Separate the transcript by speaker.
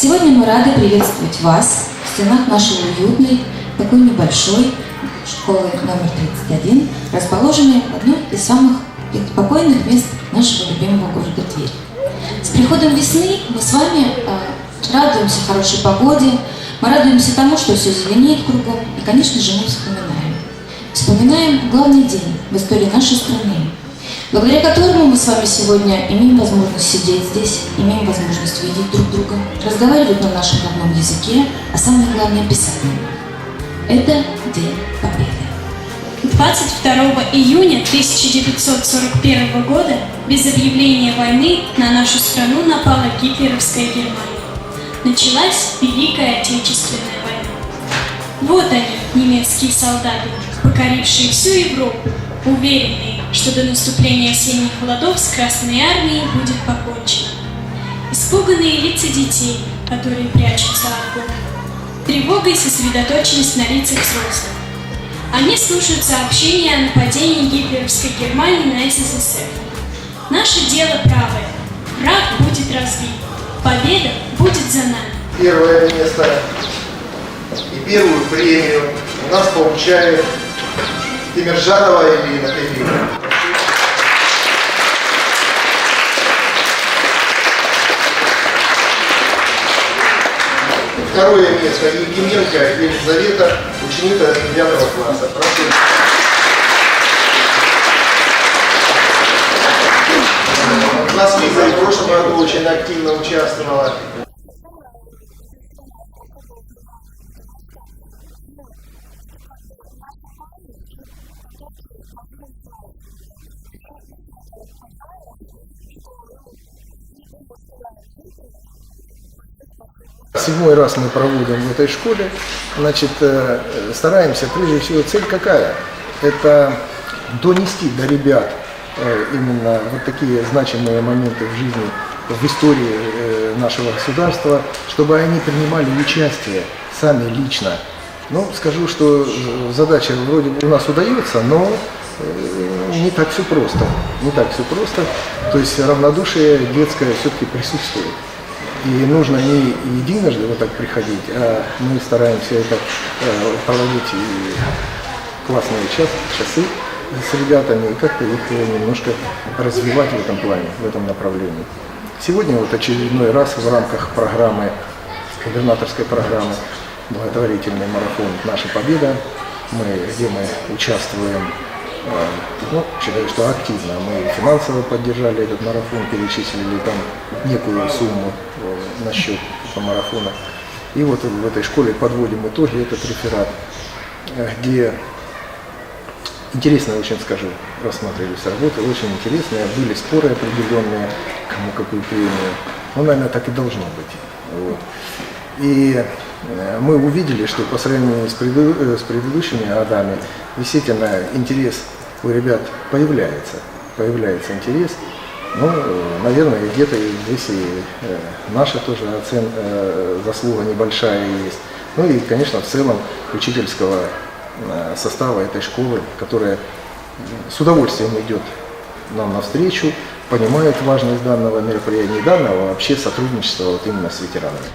Speaker 1: Сегодня мы рады приветствовать вас в стенах нашей уютной, такой небольшой школы номер 31, расположенной в одной из самых спокойных мест нашего любимого города Тверь. С приходом весны мы с вами э, радуемся хорошей погоде, мы радуемся тому, что все зеленеет кругом, и, конечно же, мы вспоминаем. Вспоминаем главный день в истории нашей страны, благодаря которому мы с вами сегодня имеем возможность сидеть здесь, имеем возможность видеть друг друга, разговаривать на нашем родном языке, а самое главное – писать. Это День Победы.
Speaker 2: 22 июня 1941 года без объявления войны на нашу страну напала гитлеровская Германия. Началась Великая Отечественная война. Вот они, немецкие солдаты, покорившие всю Европу, уверенные, что до наступления осенних холодов с Красной Армией будет покончено. Испуганные лица детей, которые прячутся от боли. Тревога и сосредоточенность на лицах взрослых. Они слушают сообщения о нападении гитлеровской Германии на СССР. Наше дело правое. Враг будет разбит. Победа будет за нами.
Speaker 3: первое место и первую премию у нас получает Тимиржанова Ирина Тимирова. Второе место Евгеменко Елизавета, ученица 9 класса. Прошу. В нас Лиза в прошлом году очень активно участвовала.
Speaker 4: Седьмой раз мы проводим в этой школе. Значит, э, стараемся, прежде всего, цель какая? Это донести до ребят э, именно вот такие значимые моменты в жизни, в истории э, нашего государства, чтобы они принимали участие сами лично. Ну, скажу, что задача вроде бы у нас удается, но не так все просто. Не так все просто. То есть равнодушие детское все-таки присутствует. И нужно не единожды вот так приходить, а мы стараемся это э, проводить и классные час, часы с ребятами и как-то их немножко развивать в этом плане, в этом направлении. Сегодня вот очередной раз в рамках программы, губернаторской программы благотворительный марафон «Наша победа», мы, где мы участвуем ну, считаю, что активно. Мы финансово поддержали этот марафон, перечислили там некую сумму э, на счет по. И вот в этой школе подводим итоги, этот реферат, э, где интересно очень скажу, рассматривались работы, очень интересные, были споры определенные, кому какую премию. Ну, наверное, так и должно быть. Вот. И мы увидели, что по сравнению с, преду, с предыдущими годами действительно интерес у ребят появляется, появляется интерес. Ну, наверное, где-то здесь и э, наша тоже оцен, э, заслуга небольшая есть. Ну и, конечно, в целом учительского э, состава этой школы, которая с удовольствием идет нам навстречу, понимает важность данного мероприятия, не данного, а вообще сотрудничества вот именно с ветеранами.